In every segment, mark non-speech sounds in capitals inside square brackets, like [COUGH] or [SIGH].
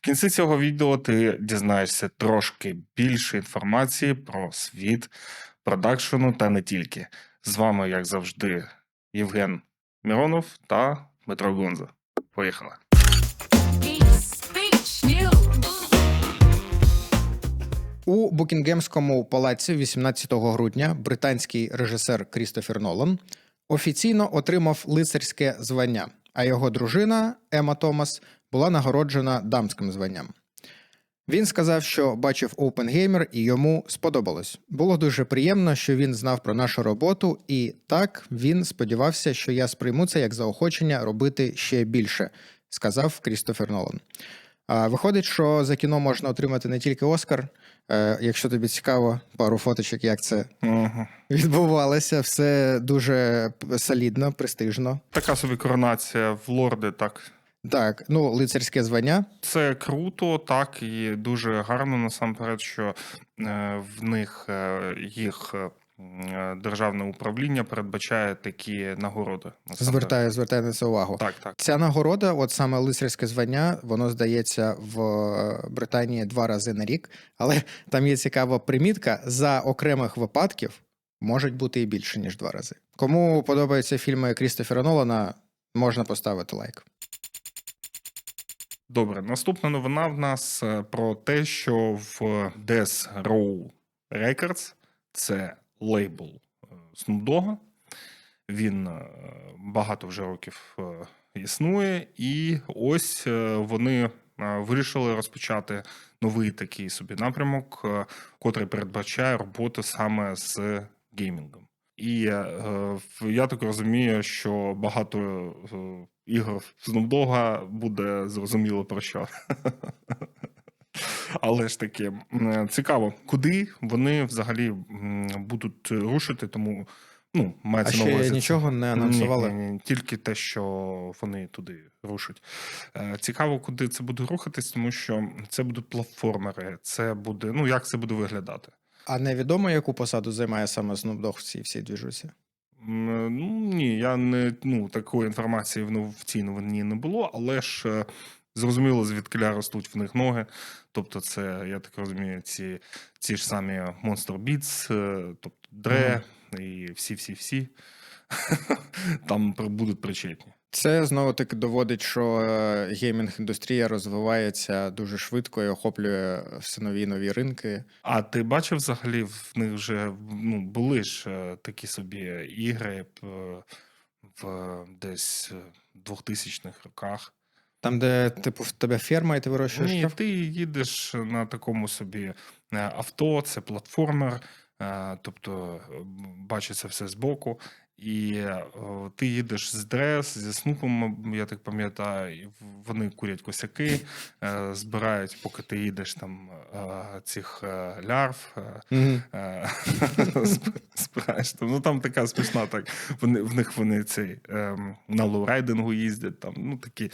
В кінці цього відео ти дізнаєшся трошки більше інформації про світ продакшену та не тільки. З вами, як завжди, Євген Міронов та Дмитро Гонза. Поїхали. У Букінгемському палаці 18 грудня британський режисер Крістофер Нолан офіційно отримав лицарське звання, а його дружина Ема Томас була нагороджена дамським званням. Він сказав, що бачив Опенгеймер і йому сподобалось. Було дуже приємно, що він знав про нашу роботу, і так він сподівався, що я сприйму це як заохочення робити ще більше, сказав Крістофер Нолан. Виходить, що за кіно можна отримати не тільки Оскар. Е, якщо тобі цікаво, пару фоточок, як це Угу. відбувалося, все дуже солідно, престижно. Така собі коронація в лорди, так. Так, ну, лицарське звання. Це круто, так, і дуже гарно насамперед, що е, в них е, їх е, державне управління передбачає такі нагороди. Звертаю, звертаю на це увагу. Так, так. Ця нагорода, от саме лицарське звання, воно здається в Британії два рази на рік, але там є цікава примітка: за окремих випадків можуть бути і більше, ніж два рази. Кому подобаються фільми Крістофера Нолана, можна поставити лайк. Добре, наступна новина в нас е, про те, що в Death Row Records, це лейбл е, Snoop Dogg, він е, багато вже років е, існує, і ось е, вони е, вирішили розпочати новий такий собі напрямок, е, котрий передбачає роботу саме з геймінгом. І е, я так розумію, що багато е, ігор Snoop буде зрозуміло про що. [LAUGHS] Але ж таки цікаво, куди вони взагалі будуть рушити, тому ну, А мається на увазі. нічого не анонсували. Ні, ні, ні, тільки те, що вони туди рушать. Е, Цікаво, куди це буде рухатись, тому що це будуть платформери, це буде. Ну, як це буде виглядати? А невідомо, яку посаду займає саме Snoop Dogg в цій всій двіжусі? М, Ну ні, я не ну такої інформації нов- в цій новині не було, але ж е, зрозуміло, звідкиля ростуть в них ноги. Тобто, це, я так розумію, ці, ці ж самі Monster Beats, е, тобто Dre і всі-всі-всі [LAUGHS] там будуть причетні. Це знову таки доводить, що е, геймінг-індустрія розвивається дуже швидко і охоплює все нові нові ринки. А ти бачив взагалі в них вже ну, були ж е, такі собі ігри е, в десь е, 2000-х роках. Там, де типу в тебе ферма, і ти вирощуєш Ні, трав? ти їдеш на такому собі авто, це платформер, тобто бачиться все збоку. І е, ти їдеш з дрес, зі снупом, я так пам'ятаю, вони курять косяки, е, збирають, поки ти їдеш там е, цих лярв. [LAUGHS] збираєш там. Ну там така смішна, так. Вони, в них вони цей ем, на лоурайдингу їздять, там, ну такі.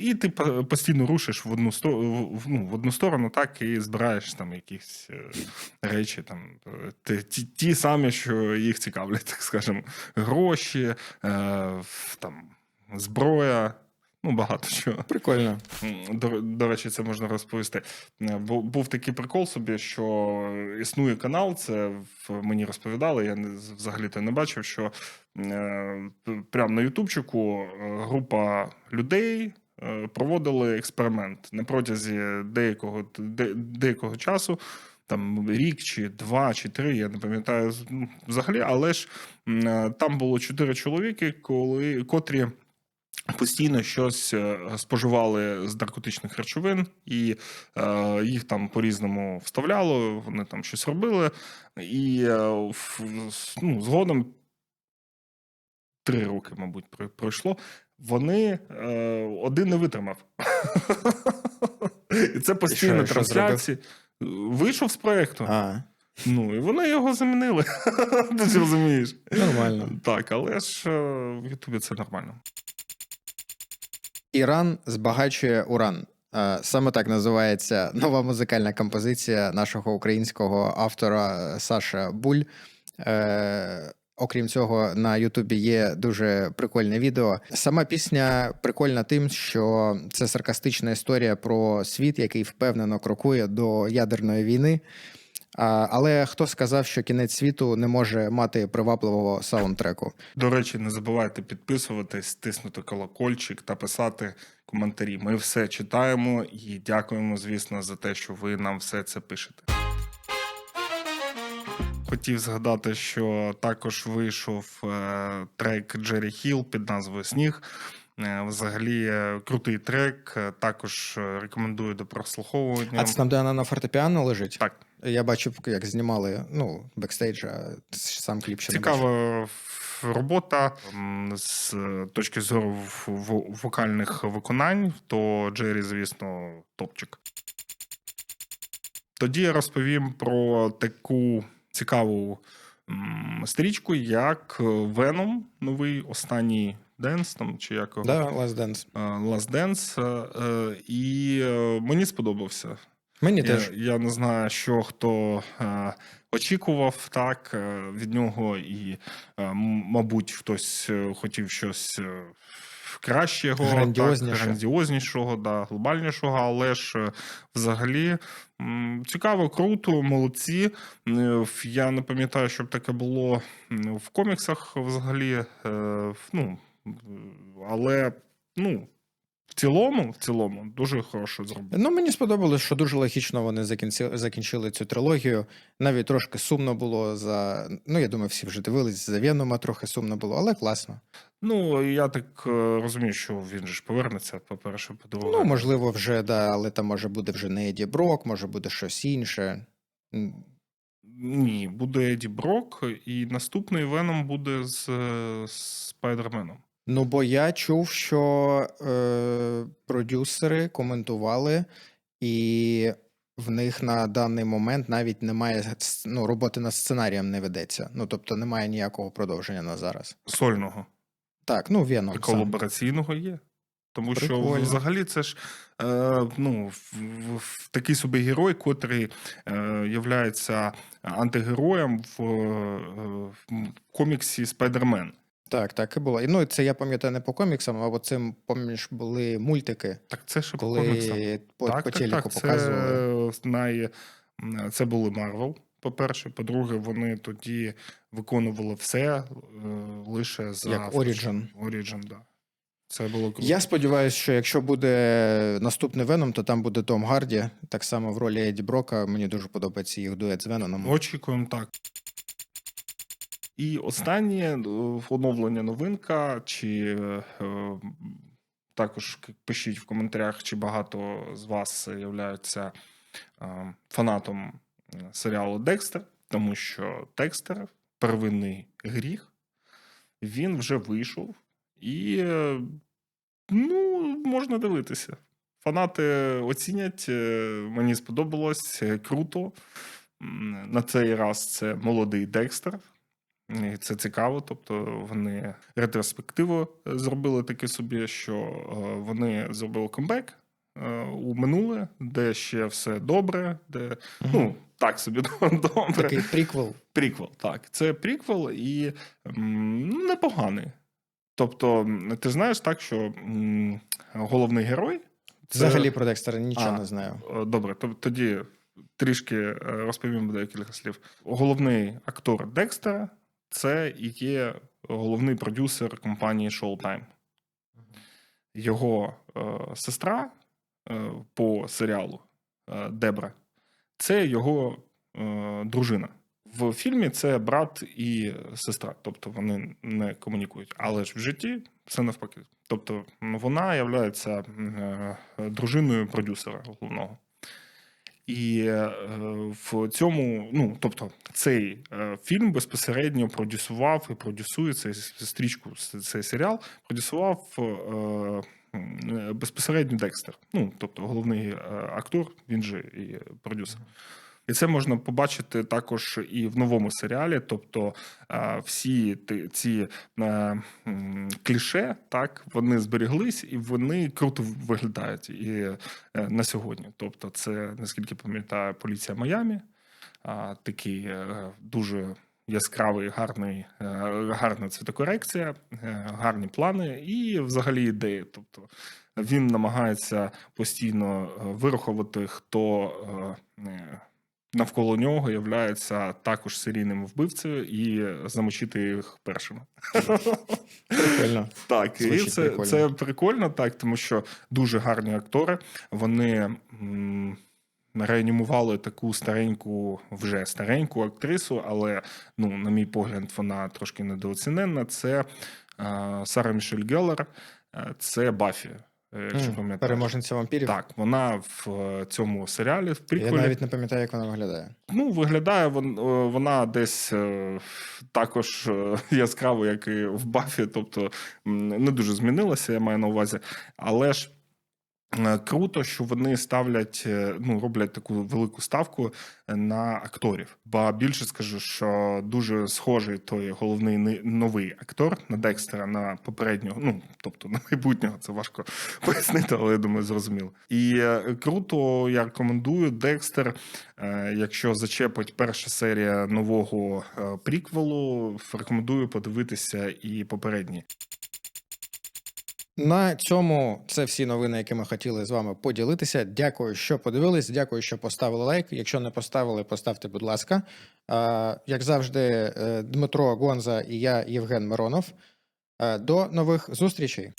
І ти постійно рушиш в одну сторону, ну, в одну сторону, так, і збираєш там якісь речі, там, ті самі, що їх цікавлять, так скажемо, гроші, е, там, зброя. Ну, багато чого. Прикольно. До, до речі, це можна розповісти. Е, Бу- Був такий прикол собі, що існує канал, це мені розповідали, я взагалі-то не бачив, що е, прямо на Ютубчику е, група людей проводили експеримент на протязі деякого, де, деякого часу. Там рік чи два, чи три, я не пам'ятаю ну, взагалі, але ж е, там було чотири чоловіки, коли, котрі постійно щось е, споживали з наркотичних речовин, і е, їх там по-різному вставляло, вони там щось робили. І е, в- ну, згодом три роки, мабуть, пройшло. Вони е, один не витримав. [LAUGHS] І це постійно трансляції. Вийшов з проєкту. А, Ну, і вони його замінили. [LAUGHS] Ти ж розумієш. нормально. Так, але ж е, в Ютубі це нормально. Іран збагачує уран. Е, Саме так називається нова музикальна композиція нашого українського автора Саша Буль. Окрім цього, на Ютубі є дуже прикольне відео. Сама пісня прикольна тим, що це саркастична історія про світ, який впевнено крокує до ядерної війни. Але хто сказав, що кінець світу не може мати привабливого саундтреку? До речі, не забувайте підписуватись, тиснути колокольчик та писати коментарі. Ми все читаємо і дякуємо, звісно, за те, що ви нам все це пишете. Хотів згадати, що також вийшов е, трек Джері Хіл під назвою Сніг. Е, Взагалі е, крутий трек. Також рекомендую до прослуховування. А це там, де вона на фортепіано лежить? Так, Я бачив, як знімали ну, бекстейдж, а сам кліп ще не бачив. Цікава робота з точки зору вокальних виконань, то Джері, звісно, топчик. Тоді я розповім про таку цікаву стрічку, як Venom, новий останній Денс, там чи як Да, Last Dance. е, Last Dance. е, е, І е, мені сподобався. Мені Я, теж. я не знаю, що хто е, очікував так е, від нього, і, е, мабуть, хтось е, хотів щось е, кращого, Грандіозніше. так, грандіознішого, да, глобальнішого, але ж е, взагалі цікаво, круто, молодці. Е, Я не пам'ятаю, щоб таке було в коміксах взагалі. е, Ну, але ну, в цілому, в цілому, дуже хорошо зробили. Ну, мені сподобалось, що дуже логічно вони закінчили, закінчили цю трилогію. Навіть трошки сумно було за. Ну, я думаю, всі вже дивились, за Венома трохи сумно було, але класно. Ну, я так е, розумію, що він же ж повернеться, по-перше, по-друге. Ну, можливо, вже, да, але там може буде вже не Еді Брок, може буде щось інше. Ні, буде Еді Брок, і наступний Веном буде з е, Спайдерменом. Ну, бо я чув, що е, продюсери коментували, і в них на даний момент навіть немає ну, роботи над сценарієм не ведеться. Ну, тобто немає ніякого продовження на зараз. Сольного. Так, ну Веном. І колабораційного є. Тому що взагалі це ж е, ну, в, в, в такий собі герой, котрий е, являється антигероєм в, е, в коміксі Спайдермен. Так, так і було. І, Ну, це я пам'ятаю не по коміксам, а цим, пам'ятаєш, були мультики, Так це ще по коміксам. коли по, так, по так, телеку так. показували. Це, най... це були Марвел. По-перше, по-друге, вони тоді виконували все е, лише за Як Origin. Origin, да. Це було круто. Я сподіваюся, що якщо буде наступний Веном, то там буде Том Гарді, так само в ролі Еді Брока. Мені дуже подобається їх дует з Веноном. Очікуємо так. І останнє е, оновлення новинка, чи е, е, також пишіть в коментарях, чи багато з вас являються фанатом серіалу Декстер, тому що Декстер первинний гріх, він вже вийшов, і ну, можна дивитися. Фанати оцінять, мені сподобалось, круто. На цей раз це молодий Декстер. І це цікаво. Тобто вони ретроспективу е, зробили таке собі, що е, вони зробили камбек е, у минуле, де ще все добре, де Мгм. ну так собі [LAUGHS] добре. Такий приквел. Приквел, так. Це приквел і м, ну, непоганий. Тобто, ти знаєш так, що м, головний герой. Це... Взагалі про Декстера нічого А. не знаю. Добре, то тоді трішки розповім декілька слів. Головний актор Декстера це і є головний продюсер компанії Showtime. Його е, сестра е, по серіалу е, Дебра це його е, дружина. В фільмі це брат і сестра, тобто вони не комунікують. Але ж в житті все навпаки. Тобто вона є дружиною продюсера головного. І е, в цьому, ну тобто, цей е, фільм безпосередньо продюсував і продюсує цей стрічку, цей серіал, продюсував е, безпосередньо Декстер. Ну, тобто, головний актор, він же і продюсер. І це можна побачити також і в новому серіалі. Тобто е, всі ці е, кліше, так, вони зберіглись і вони круто виглядають і е, на сьогодні. Тобто, це, наскільки пам'ятаю, поліція Майамі, такий дуже яскравий, гарний, гарна цвітокорекція, гарні плани і взагалі ідеї. Тобто він намагається постійно вирахувати, хто навколо нього являється також серійним вбивцею і замочити їх першими. Прикольно. Так, і це, прикольно. це прикольно, так, тому що дуже гарні актори. Вони м, реанімували таку стареньку, вже стареньку актрису, але, ну, на мій погляд, вона трошки недооціненна. Це е, Сара Мішель Геллер, це Баффі, якщо М, пам'ятаєш. Переможниця вампірів. Так, вона в е, цьому серіалі в Я навіть не пам'ятаю, як вона виглядає. Ну, виглядає е, вона десь е, також е, [LAUGHS] яскраво, як і в Бафі, тобто не дуже змінилася, я маю на увазі. Але ж е, круто, що вони ставлять, е, ну, роблять таку велику ставку на акторів. Ба більше скажу, що дуже схожий той головний новий актор на Декстера на попереднього, ну тобто на майбутнього, це важко [LAUGHS] пояснити, але я думаю, зрозуміло. І е, круто, я рекомендую Декстер. Е, Якщо зачепить перша серія нового е, приквелу, рекомендую подивитися і попередні. На цьому це всі новини, які ми хотіли з вами поділитися. Дякую, що подивились. Дякую, що поставили лайк. Якщо не поставили, поставте, будь ласка. Як завжди, е, Дмитро Гонза і я, Євген Миронов. Е, До нових зустрічей.